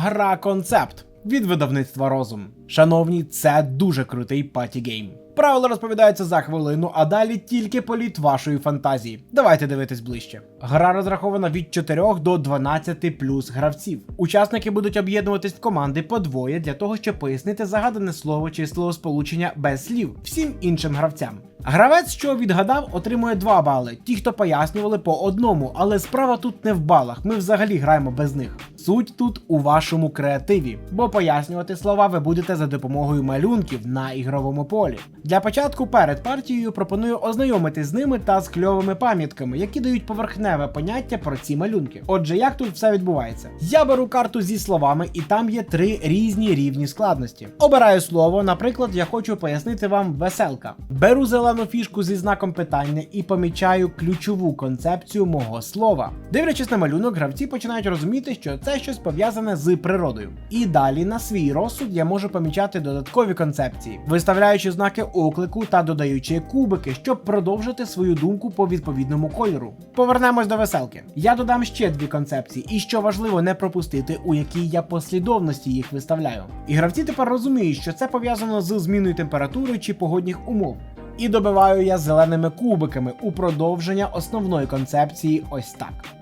Гра концепт від видавництва Розум. Шановні, це дуже крутий паті-гейм. Правила розповідаються за хвилину, а далі тільки політ вашої фантазії. Давайте дивитись ближче. Гра розрахована від 4 до 12 плюс гравців. Учасники будуть об'єднуватись в команди по двоє для того, щоб пояснити загадане слово чи словосполучення без слів всім іншим гравцям. Гравець, що відгадав, отримує 2 бали. Ті, хто пояснювали по одному, але справа тут не в балах. Ми взагалі граємо без них. Суть тут у вашому креативі, бо пояснювати слова ви будете за допомогою малюнків на ігровому полі. Для початку перед партією пропоную ознайомитись з ними та з кльовими пам'ятками, які дають поверхневе поняття про ці малюнки. Отже, як тут все відбувається? Я беру карту зі словами, і там є три різні рівні складності. Обираю слово, наприклад, я хочу пояснити вам веселка. Беру зелену фішку зі знаком питання і помічаю ключову концепцію мого слова. Дивлячись на малюнок, гравці починають розуміти, що це щось пов'язане з природою. І далі на свій розсуд я можу помічати додаткові концепції, виставляючи знаки оклику та додаючи кубики, щоб продовжити свою думку по відповідному кольору. Повернемось до веселки. Я додам ще дві концепції, і що важливо не пропустити, у якій я послідовності їх виставляю. І гравці тепер розуміють, що це пов'язано з зміною температури чи погодних умов. І добиваю я зеленими кубиками у продовження основної концепції ось так.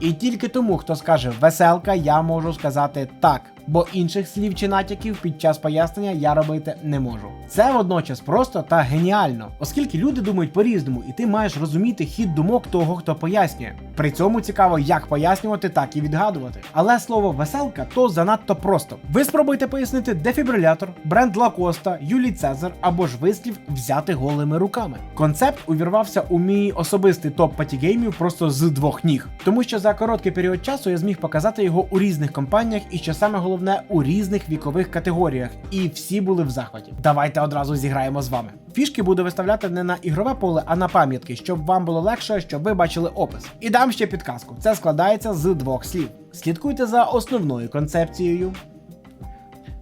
І тільки тому, хто скаже веселка, я можу сказати так, бо інших слів чи натяків під час пояснення я робити не можу. Це водночас просто та геніально, оскільки люди думають по-різному, і ти маєш розуміти хід думок того, хто пояснює. При цьому цікаво, як пояснювати, так і відгадувати. Але слово веселка то занадто просто. Ви спробуйте пояснити дефібрилятор, бренд Лакоста, Юлій Цезар або ж вислів взяти голими руками. Концепт увірвався у мій особистий топ патігеймів просто з двох ніг, тому що за короткий період часу я зміг показати його у різних компаніях і що саме головне у різних вікових категоріях, і всі були в захваті. Давайте одразу зіграємо з вами. Фішки буду виставляти не на ігрове поле, а на пам'ятки, щоб вам було легше, щоб ви бачили опис. І дам ще підказку: це складається з двох слів. Слідкуйте за основною концепцією.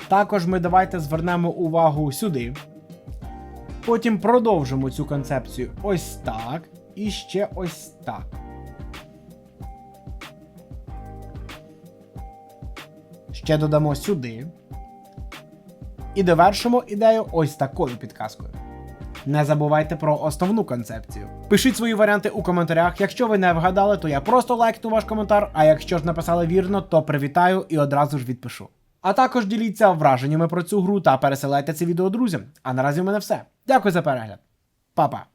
Також ми давайте звернемо увагу сюди. Потім продовжимо цю концепцію ось так. І ще ось так. Ще додамо сюди. І довершимо ідею ось такою підказкою. Не забувайте про основну концепцію. Пишіть свої варіанти у коментарях. Якщо ви не вгадали, то я просто лайкну ваш коментар. А якщо ж написали вірно, то привітаю і одразу ж відпишу. А також діліться враженнями про цю гру та пересилайте це відео друзям. А наразі в мене все. Дякую за перегляд. Па-па!